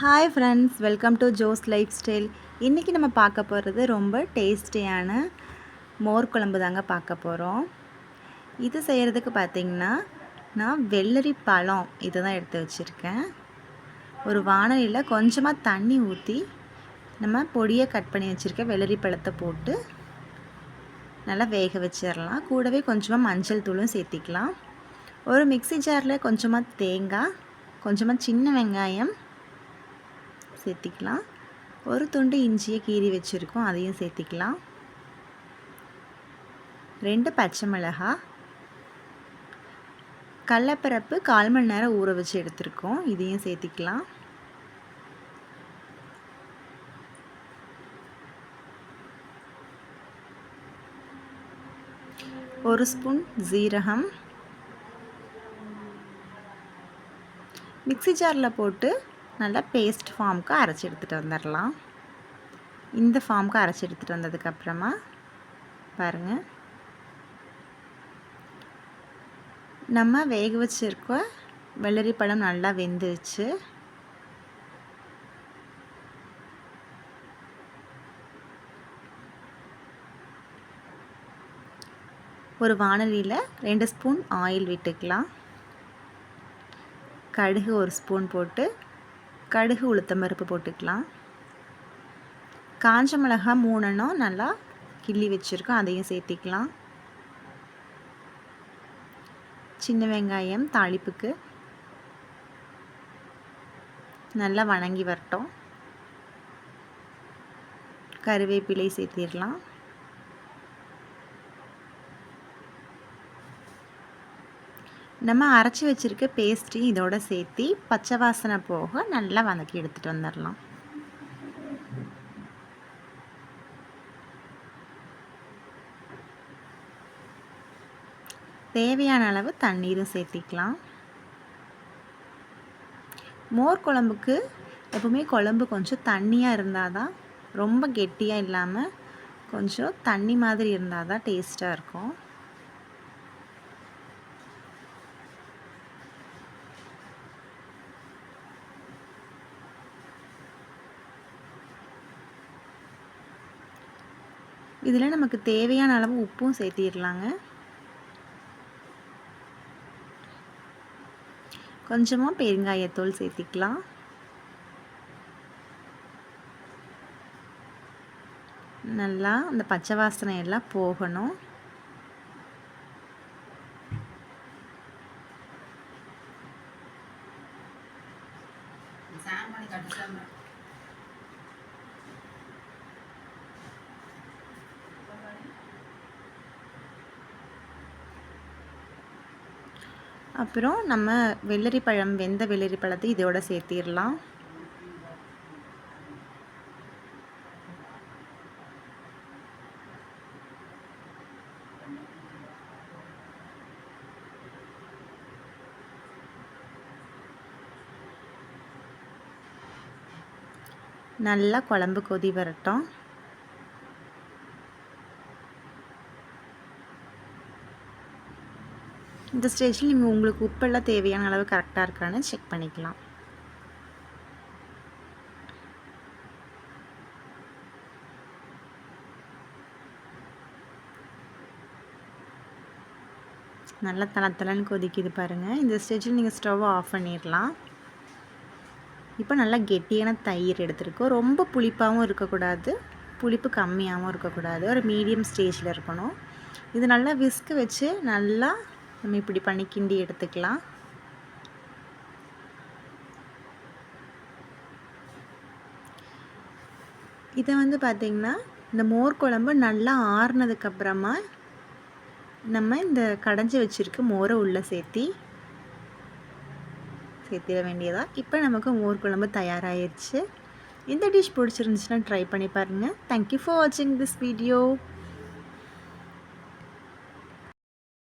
Hi friends welcome to Jo's life style இன்றைக்கி நம்ம பார்க்க போகிறது ரொம்ப டேஸ்டியான மோர் குழம்பு தாங்க பார்க்க போகிறோம் இது செய்கிறதுக்கு பார்த்திங்கன்னா நான் வெள்ளரி பழம் இதை தான் எடுத்து வச்சுருக்கேன். ஒரு வானலியில் கொஞ்சமாக தண்ணி ஊற்றி நம்ம பொடியை கட் பண்ணி வச்சுருக்க வெள்ளரி பழத்தை போட்டு நல்லா வேக வச்சிடலாம் கூடவே கொஞ்சமாக மஞ்சள் தூளும் சேர்த்திக்கலாம். ஒரு மிக்சி ஜாரில் கொஞ்சமாக தேங்காய் கொஞ்சமாக சின்ன வெங்காயம் சேர்த்திக்கலாம். ஒரு துண்டு இஞ்சியை கீறி வச்சுருக்கோம் அதையும் சேர்த்திக்கலாம். ரெண்டு பச்சை மிளகாய். கடலப்பரப்பு கால் மணி நேரம் ஊற வச்சு எடுத்திருக்கோம் இதையும் சேர்த்திக்கலாம். ஒரு ஸ்பூன் ஜீரகம். மிக்சி ஜாரில் போட்டு நல்லா பேஸ்ட் ஃபார்முக்கு அரைச்சி எடுத்துகிட்டு வந்துடலாம். இந்த ஃபார்முக்கு அரைச்சி எடுத்துகிட்டு வந்ததுக்கப்புறமா பாருங்கள் நம்ம வேக வச்சுருக்க வெள்ளரி பழம் நல்லா வெந்துருச்சு. ஒரு வானலியில் ரெண்டு ஸ்பூன் ஆயில் விட்டுக்கலாம். கடுகு ஒரு ஸ்பூன் போட்டு கடுகு உளுத்தம் பருப்பு போட்டுக்கலாம். காஞ்ச மிளகா மூணனும் நல்லா கிள்ளி வச்சுருக்கோம் அதையும் சேர்த்திக்கலாம். சின்ன வெங்காயம் தாளிப்புக்கு நல்லா வணங்கி வரட்டும். கருவேப்பிலை சேர்த்திடலாம். நம்ம அரைச்சி வச்சுருக்க பேஸ்ட்டையும் இதோட சேர்த்தி பச்சை வாசனை போக நல்லா வதக்கி எடுத்துகிட்டு வந்துடலாம். தேவையான அளவு தண்ணீரும் சேர்த்திக்கலாம். மோர் குழம்புக்கு எப்பவுமே குழம்பு கொஞ்சம் தண்ணியாக இருந்தால் தான் ரொம்ப கெட்டியாக இல்லாமல் கொஞ்சம் தண்ணி மாதிரி இருந்தால் தான் டேஸ்ட்டாக இருக்கும். இதில் நமக்கு தேவையான அளவு உப்பும் சேர்த்திடலாங்க. கொஞ்சமாக பெருங்காயத்தூள் சேர்த்திக்கலாம். நல்லா அந்த பச்சை வாசனை எல்லாம் போகணும். அப்புறம் நம்ம வெள்ளரி பழம் வெந்த வெள்ளரி பழத்தை இதோட சேர்த்திடலாம். நல்லா குழம்பு கொதி வரட்டும். இந்த ஸ்டேஜில் நீங்கள் உங்களுக்கு உப்பெல்லாம் தேவையான அளவு கரெக்டாக இருக்கான்னு செக் பண்ணிக்கலாம். நல்லா தளத்தலன்னு கொதிக்குது பாருங்கள் இந்த ஸ்டேஜில் நீங்கள் ஸ்டவ் ஆஃப் பண்ணிடலாம் இப்போ நல்லா கெட்டியான தயிர் எடுத்துருக்கோம். ரொம்ப புளிப்பாகவும் இருக்கக்கூடாது. புளிப்பு கம்மியாகவும் இருக்கக்கூடாது. ஒரு மீடியம் ஸ்டேஜில் இருக்கணும். இது நல்லா விஸ்க்கு வச்சு நல்லா நம்ம இப்படி பண்ணி கிண்டி எடுத்துக்கலாம். இதை வந்து பார்த்திங்கன்னா இந்த மோர் குழம்பு நல்லா ஆறுனதுக்கப்புறமா நம்ம இந்த கடைஞ்சி வச்சுருக்க மோரை உள்ளே சேர்த்தி சேர்த்திட வேண்டியதா. இப்போ நமக்கு மோர் குழம்பு தயாராகிருச்சு இந்த டிஷ் பிடிச்சிருந்துச்சுன்னா ட்ரை பண்ணி பாருங்கள் தேங்க்யூ ஃபார் வாட்சிங் திஸ் வீடியோ